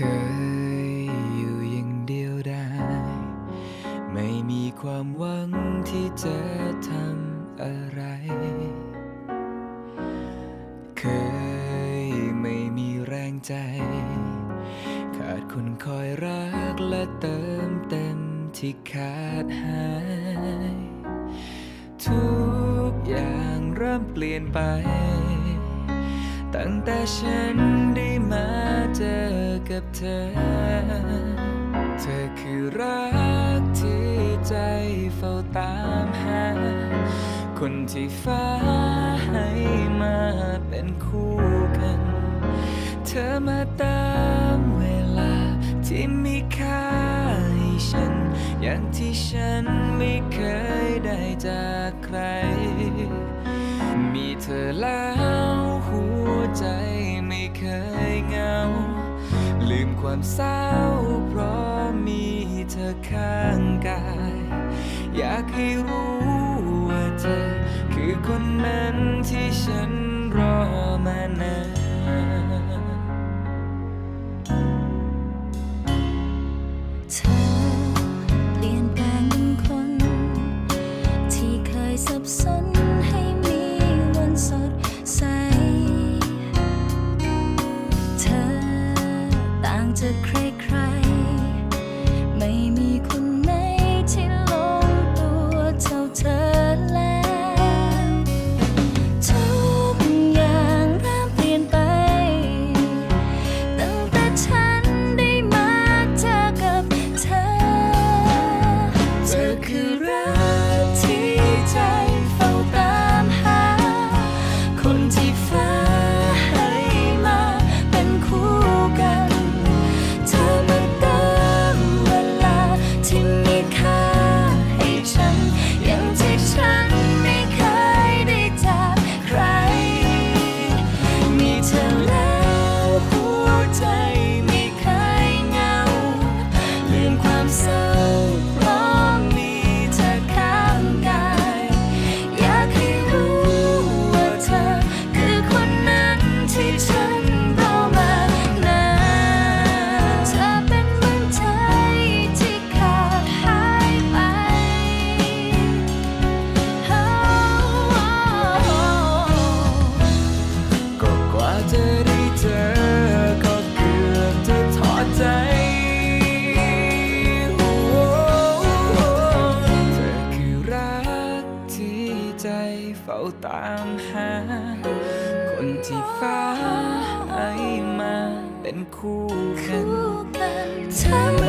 เคยอยู่อย่างเดียวได้ ไม่มีความหวังที่จะทำอะไร เคยไม่มีแรงใจ ขาดคนคอยรักและเติมเต็มที่ขาดหาย ทุกอย่างเริ่มเปลี่ยนไป ตั้งแต่ฉัน กับเธอ เธอคือรักที่ใจเฝ้าตามหา คนที่ฟ้าให้มาเป็นคู่กัน เธอมาตามเวลาที่มีค่าให้ฉัน อย่างที่ฉันไม่เคยได้จากใคร มีเธอแล้วหัวใจ ความเศร้า เพราะมีเธอข้างกาย อยากให้รู้ว่าเธอคือคนนั้น ความเศร้าเพราะมีเธอข้างกาย อยากให้รู้ว่าเธอ คือคนนั้นที่ฉันรอมานานเธอเป็นเหมือนใจที่ขาดหายไปก็กว่าจะ เฝ้าตามหา คนที่ฟ้าให้มาเป็นคู่กัน